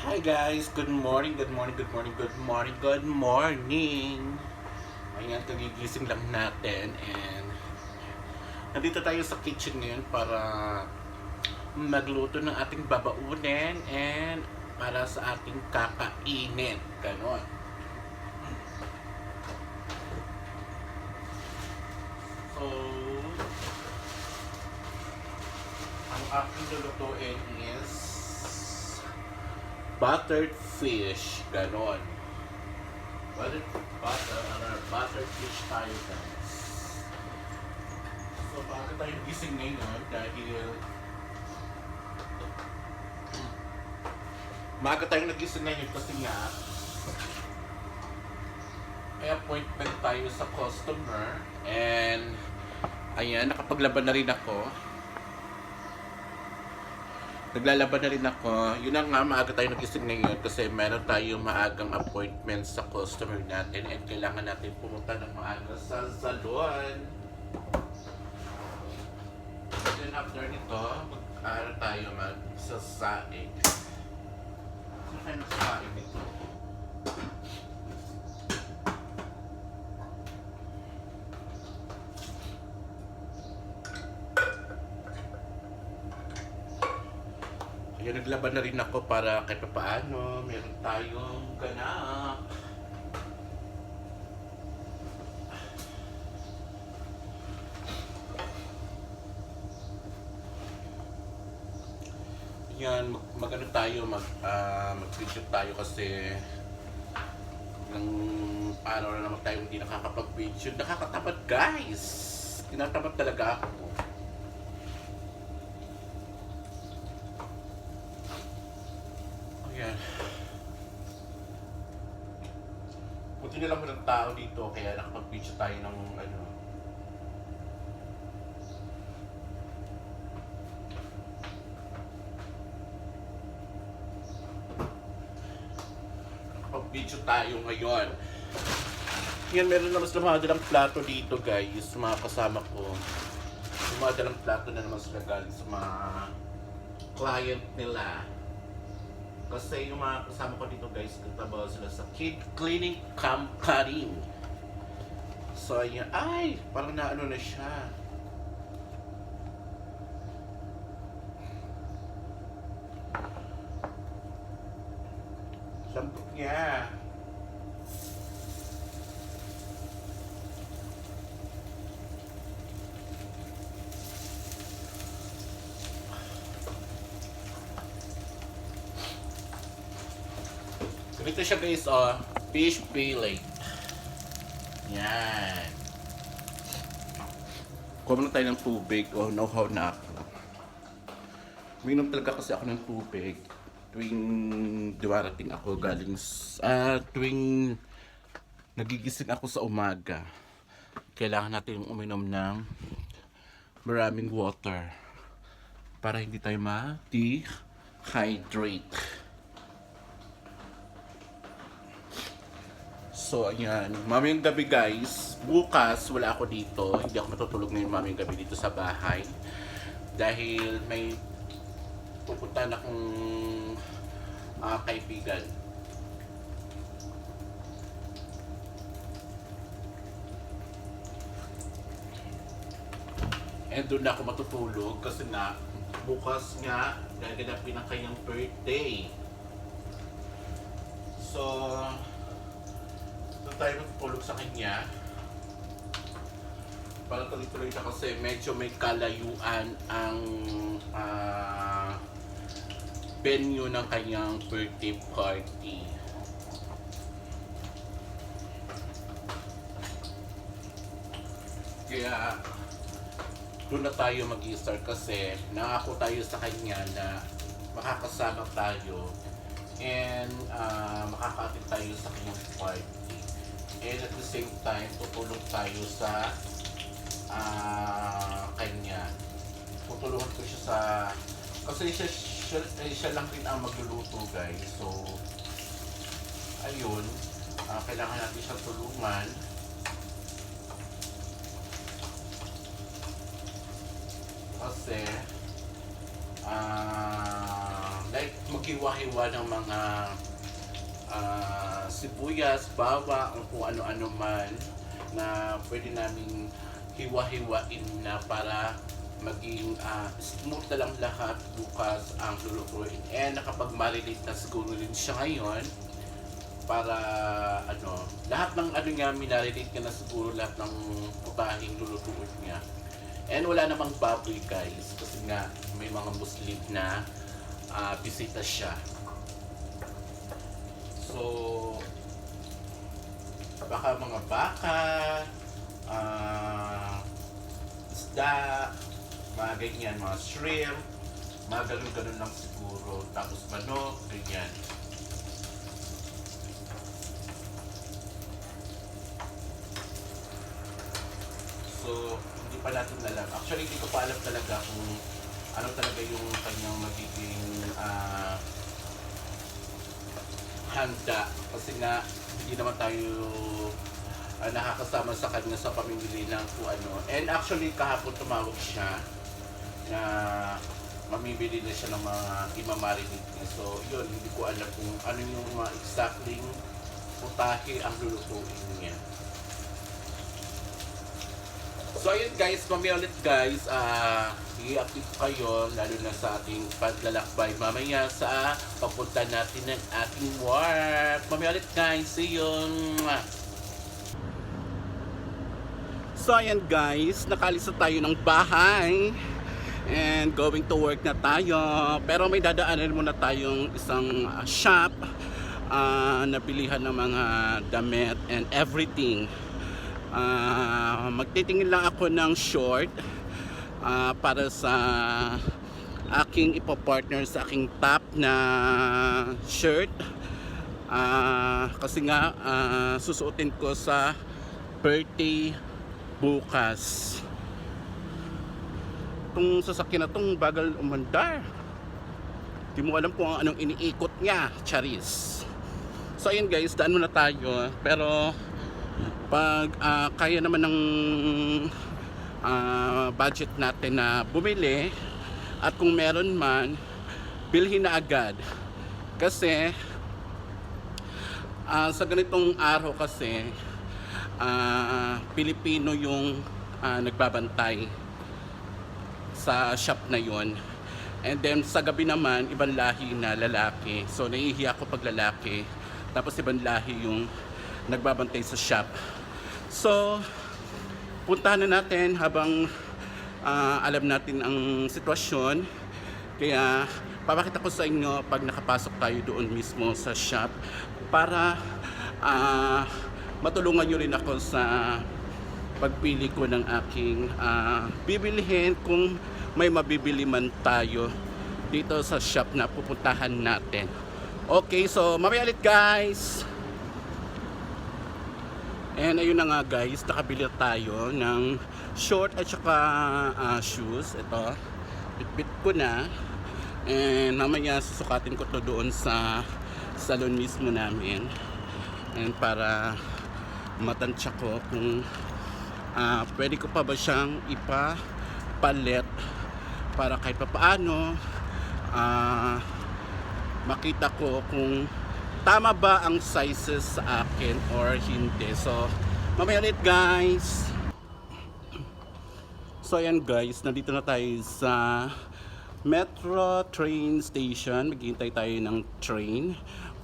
Hi guys, good morning, good morning, good morning, good morning, good morning. Ayan, kagigising lang natin and nandito tayo sa kitchen ngayon para magluto ng ating babaunin and para sa ating kakainin. Ganon. So, ang aking lulutuin is buttered fish. Ganon. Buttered, butter, ano, buttered fish tayo guys. So, bakit tayo gising ngayon? Dahil Maaga tayong nagising ngayon kasi nga may appointment tayo sa customer and ayan, nakapaglaban na rin ako. Naglalaban na rin ako. Yun na nga, maaga tayo nagising ngayon kasi meron tayong maagang appointment sa customer natin and kailangan natin pumunta ng maaga sa salon. Then after nito, mag-aaral tayo magsasaing. Ano kayo nagsasaing nito? Kaya naglaban na rin ako para kahit paano, meron tayong ganap. Yan, mag, magano tayo, mag, ah, mag-video tayo kasi ng araw na naman tayo hindi nakakapag-video. Nakakatamad guys! Tinatamad talaga ako. Ayan. Na lang ng tao dito kaya nakapag-video tayo ng ano. Nakapag-video tayo ngayon. Yan, meron naman sila mga dalang plato dito guys, mga kasama ko. Yung mga dalang plato na naman sila galing sa mga client nila. Kasi yung mga kasama ko dito guys, katabaw sila sa Kid Cleaning Company. So ayan, ay, parang naano na siya. Lambot niya. Ganito siya guys, oh. Fish fillet. Yan. Kuha muna tayo ng tubig. Oh, know-how na ako. Minom talaga kasi ako ng tubig. Tuwing dumarating ako galing sa... tuwing nagigising ako sa umaga. Kailangan natin uminom ng maraming water para hindi tayo ma-dehydrate. So, ayan. Mamayang gabi, guys. Bukas, wala ako dito. Hindi ako matutulog ngayon mamayang gabi dito sa bahay. Dahil may pupunta na akong ah, kaibigan. And doon na ako matutulog kasi na bukas nga gaganapin ang kanyang birthday. So, tayo matutulog sa kanya. Para tuloy-tuloy siya kasi medyo may kalayuan ang ah, venue ng kanyang birthday party. Kaya doon na tayo mag-start kasi nangako tayo sa kanya na makakasama tayo and uh, makakatid tayo sa kanyang party. And at the same time, tutulong tayo sa ah kanya. Tutulungan ko siya sa... Kasi siya, siya, eh, siya lang din ang magluluto guys. So, ayun. ah, kailangan natin siya tulungan. Kasi, ah like maghiwa-hiwa ng mga ah, sibuyas, bawang, kung ano-ano man na pwede namin hiwa-hiwain na para maging ah, smooth na lang lahat bukas ang lulutuin. And nakapag-marinate na siguro rin siya ngayon para ano, lahat ng ano niya, minarinate niya na siguro lahat ng putahing lulutuin niya. And wala namang baboy guys kasi nga may mga Muslim na ah, bisita siya. So, baka mga baka, ah, isda, mga ganyan, mga shrimp, mga ganun-ganun lang siguro. Tapos manok, ganyan. So, hindi pa natin alam. Actually, hindi ko pa alam talaga kung ano talaga yung kanyang magiging ah, handa. Kasi nga, hindi naman tayo ah, nakakasama sa kanya sa pamimili ng kung ano. And actually, kahapon tumawag siya na mamibili na siya ng mga imamarinate niya. So, yun, hindi ko alam kung ano yung mga exactly putahe ang lulutuin niya. So ayun guys, mamaya guys, ah i-update kayo lalo na sa ating paglalakbay mamaya sa papunta natin ng ating work. Mamaya guys, see you! So ayan guys, nakalis na tayo ng bahay and going to work na tayo. Pero may dadaanan muna tayong isang ah, shop ah, na bilihan ng mga damit and everything. Ah, magtitingin lang ako ng short ah, para sa aking ipo-partner sa aking top na shirt. Ah, kasi nga ah, susuotin ko sa birthday bukas. Itong sasakyan na tong bagal umandar. Di mo alam kung anong iniikot niya, Charis. So ayun guys, daan muna tayo. Pero pag ah, kaya naman ng ah, budget natin na bumili at kung meron man bilhin na agad. Kasi ah, sa ganitong araw kasi ah, Pilipino yung ah, nagbabantay sa shop na yon and then sa gabi naman ibang lahi na lalaki. So naiihiya ako pag lalaki. Tapos ibang lahi yung nagbabantay sa shop So, puntahan na natin habang ah, alam natin ang sitwasyon. Kaya, papakita ko sa inyo pag nakapasok tayo doon mismo sa shop para ah, matulungan nyo rin ako sa pagpili ko ng aking ah, bibilihin kung may mabibili man tayo dito sa shop na pupuntahan natin. Okay, so mamaya guys! And ayun na nga guys, nakabili tayo ng short at saka ah, shoes. Ito, bitbit ko na. And mamaya susukatin ko to doon sa salon mismo namin. And para matansya ko kung ah, pwede ko pa ba siyang ipapalit para kahit pa paano ah, makita ko kung tama ba ang sizes sa akin or hindi. So, mamaya ulit guys. So ayan guys, nandito na tayo sa Metro train station. Maghihintay tayo ng train.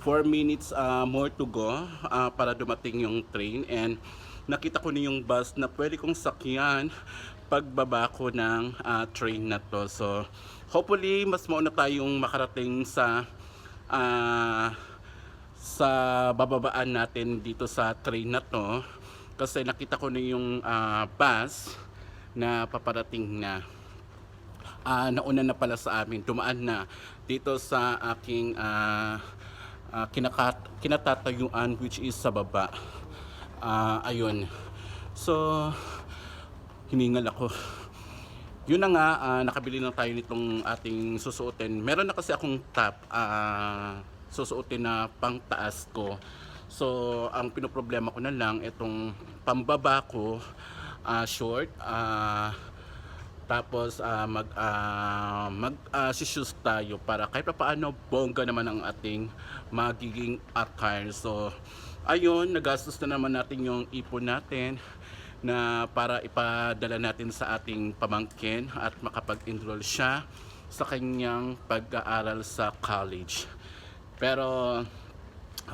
4 minutes ah, more to go ah, para dumating yung train and nakita ko na yung bus na pwede kong sakyan pagbaba ko ng ah, train na to. So hopefully mas mauna tayong makarating sa ah, sa bababaan natin dito sa train na to kasi nakita ko na yung ah, bus na paparating na. Ah, nauna na pala sa amin dumaan na dito sa aking ah, ah, kinakat, kinatatayuan which is sa baba. Ah, ayun. So hiningal ako. Yun na nga, ah, nakabili na tayo nitong ating susuotin. Meron na kasi akong top, ah, susuotin na pang taas ko. So, ang pinoproblema ko na lang, itong pambaba ko, ah, short, ah, Tapos ah, mag ah, mag ah, shoes tayo para kahit pa paano bongga naman ang ating magiging attire. So ayun, nagastos na naman natin yung ipon natin na para ipadala natin sa ating pamangkin at makapag-enroll siya sa kanyang pag-aaral sa college. Pero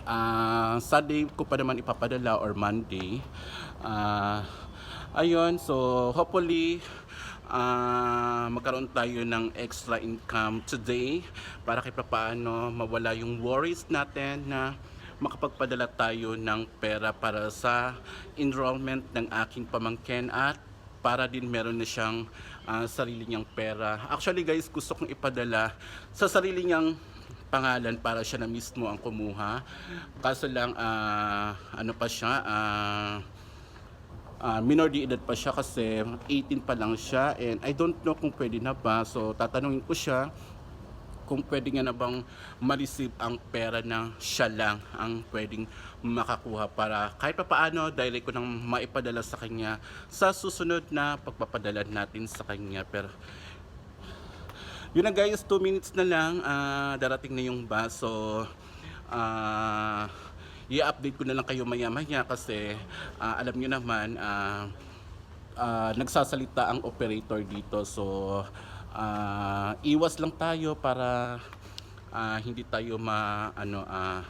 ah Sunday ko pa naman ipapadala or Monday. Ah ayun, so hopefully ah magkaroon tayo ng extra income today para kahit paano mawala yung worries natin na makapagpadala tayo ng pera para sa enrollment ng aking pamangkin at para din meron na siyang ah, sarili niyang pera. Actually guys, gusto kong ipadala sa sarili niyang pangalan para siya na mismo ang kumuha. Kaso lang, ah, ano pa siya, ah, ah, minor de edad pa siya kasi 18 pa lang siya and I don't know kung pwede na ba. So tatanungin ko siya kung pwede nga na bang ma-receive ang pera na siya lang ang pwedeng makakuha para kahit pa paano direct ko nang maipadala sa kanya sa susunod na pagpapadala natin sa kanya. Pero yun na guys, 2 minutes na lang ah, darating na yung bus. So ah, i-update ko na lang kayo maya-maya kasi ah, alam niyo naman ah, ah, nagsasalita ang operator dito. So ah, iwas lang tayo para ah, hindi tayo ma ano ah,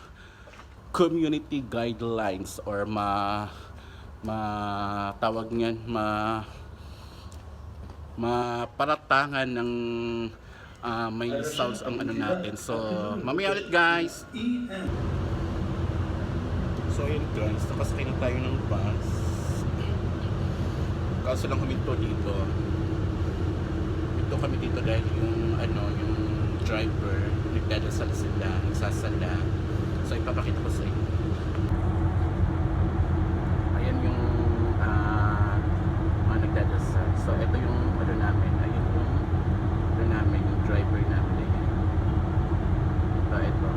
community guidelines or ma ma tawag niyan ma maparatangan ng ah, may sounds ang ano natin. So, mamaya ulit guys. So, yun guys, nakasakay na tayo ng bus. Kaso lang huminto dito. Ito kami dito dahil yung ano, yung driver, nagdadasal sila, nagsasala. So, ipapakita ko sa inyo. Ayan yung ah, mga nagdadasal. So, ito yung ano namin, ayun yung ano namin, yung driver namin. Ayan. Ito, ito.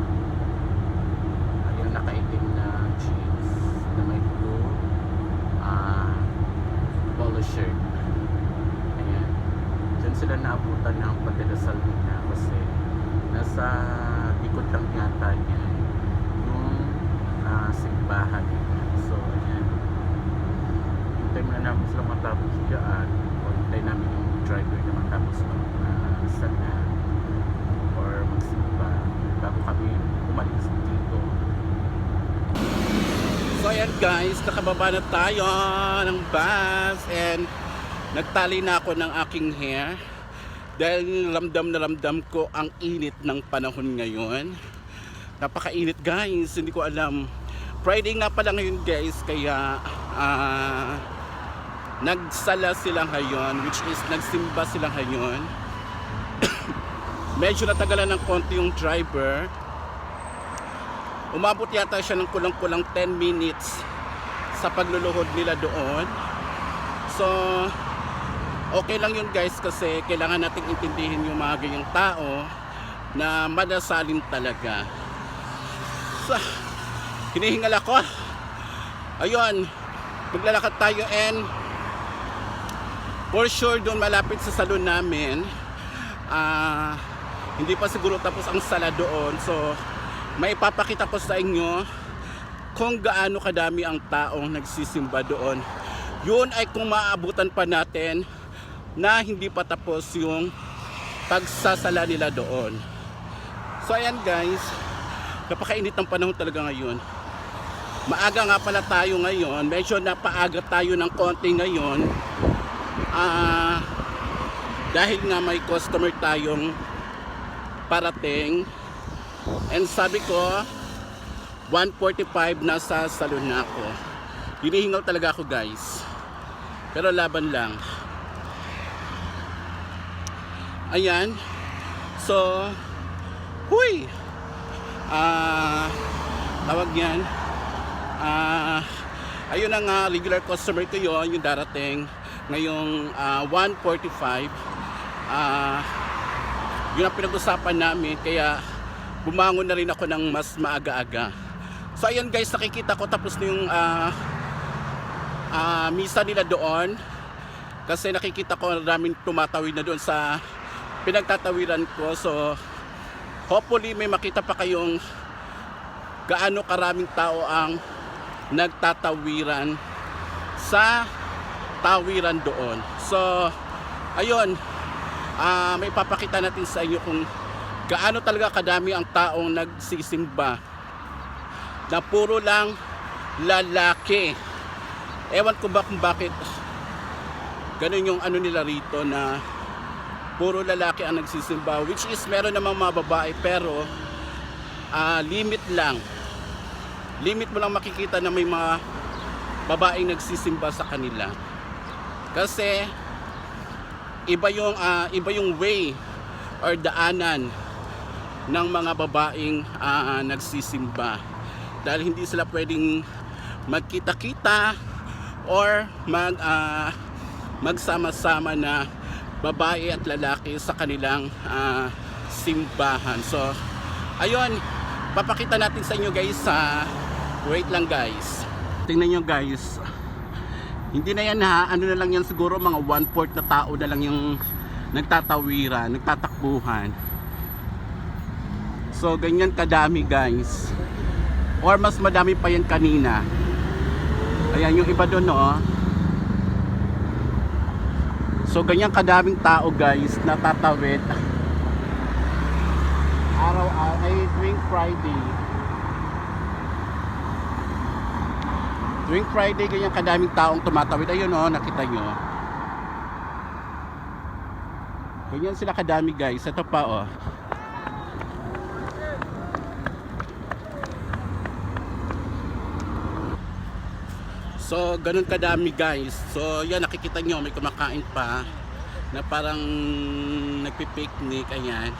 Ayun, nakaitim na jeans na may blue ah polo shirt. Ayan. Diyan sila naabutan ng pagdadasal nila kasi nasa likod lang yata niya yung ah, simbahan nila. So, ayan. Hintay muna namin sila matapos dyan o hintay namin yung driver na matapos mag uh, sana or magsimba bago kami umalis dito. So ayan guys, nakababa na tayo ng bus and nagtali na ako ng aking hair dahil ramdam na ramdam ko ang init ng panahon ngayon. Napakainit guys, hindi ko alam. Friday nga pala ngayon guys, kaya ah, nagsala sila ngayon, which is nagsimba sila ngayon. Medyo natagalan ng konti yung driver. Umabot yata siya ng kulang-kulang 10 minutes sa pagluluhod nila doon. So, okay lang yun guys kasi kailangan nating intindihin yung mga ganyang tao na madasalin talaga. So, hinihingal ako. Ayun, maglalakad tayo and for sure doon malapit sa salon namin ah hindi pa siguro tapos ang sala doon so may ipapakita ko sa inyo kung gaano kadami ang taong nagsisimba doon. Yun ay kung maabutan pa natin na hindi pa tapos yung pagsasala nila doon. So ayan guys. Napakainit ng panahon talaga ngayon. Maaga nga pala tayo ngayon. Medyo napaaga tayo ng konti ngayon. Ah dahil nga may customer tayong parating. And sabi ko 145 na sa salon na ako. Hinihingal talaga ako guys. Pero laban lang. Ayan. So huy! Ah tawag yan. Ah ayun ang ah, regular customer ko yon yung darating ngayong ah, 145 ah yun ang pinag-usapan namin kaya bumangon na rin ako ng mas maaga-aga so ayun guys nakikita ko tapos na yung ah, ah, misa nila doon Kasi nakikita ko maraming tumatawid na doon sa pinagtatawiran ko. So, hopefully may makita pa kayong gaano karaming tao ang nagtatawiran sa tawiran doon. So, ayun, ah may papakita natin sa inyo kung gaano talaga kadami ang taong nagsisimba na puro lang lalaki. Ewan ko ba kung bakit ganun yung ano nila rito na puro lalaki ang nagsisimba which is meron namang mga babae pero ah, limit lang. Limit mo lang makikita na may mga babaeng nagsisimba sa kanila. Kasi iba yung ah, iba yung way or daanan ng mga babaeng ah, nagsisimba dahil hindi sila pwedeng magkita-kita or mag ah, magsama-sama na babae at lalaki sa kanilang ah, simbahan. So, ayun, papakita natin sa inyo guys sa wait lang guys. Tingnan nyo guys. Hindi na yan ha, ano na lang yan siguro mga one fourth na tao na lang yung nagtatawiran, nagtatakbuhan. So, ganyan kadami guys. Or mas madami pa yan kanina. Ayan, yung iba doon, no? So, ganyan kadaming tao, guys, na tatawid. Araw, araw ay tuwing Friday. Tuwing Friday, ganyan kadaming taong tumatawid. Ayun, no? Nakita nyo. Ganyan sila kadami, guys. Ito pa, oh. So, ganun kadami guys. So, yan nakikita nyo, may kumakain pa na parang nagpi-picnic, ayan.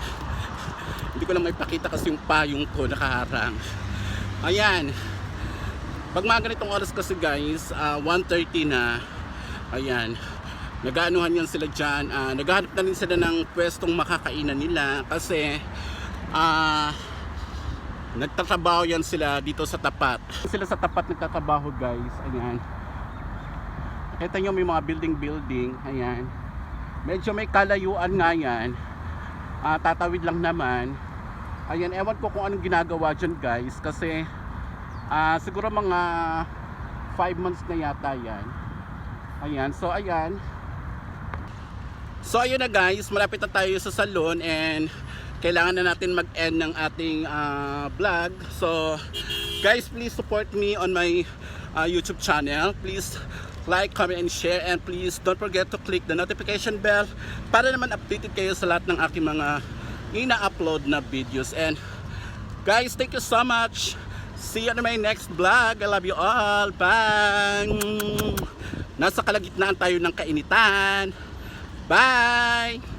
Hindi ko lang may pakita kasi yung payong ko nakaharang. Ayan. Pag mga ganitong oras kasi guys, ah, 1.30 na, ayan, nagaanuhan yan sila dyan. Ah, naghahanap na rin sila ng pwestong makakainan nila kasi ah, Nagtatrabaho yan sila dito sa tapat. Sila sa tapat nagtatrabaho guys. Ayan. Kita nyo may mga building-building. Ayan. Medyo may kalayuan nga yan. Ah, tatawid lang naman. Ayan, ewan ko kung anong ginagawa dyan guys. Kasi ah, siguro mga 5 months na yata yan. Ayan, so ayan. So ayun na guys, malapit na tayo sa salon and kailangan na natin mag-end ng ating ah, vlog. So guys, please support me on my ah, YouTube channel. Please like, comment, and share. And please don't forget to click the notification bell para naman updated kayo sa lahat ng aking mga ina-upload na videos. And guys, thank you so much. See you on my next vlog. I love you all. Bye! Nasa kalagitnaan tayo ng kainitan. Bye!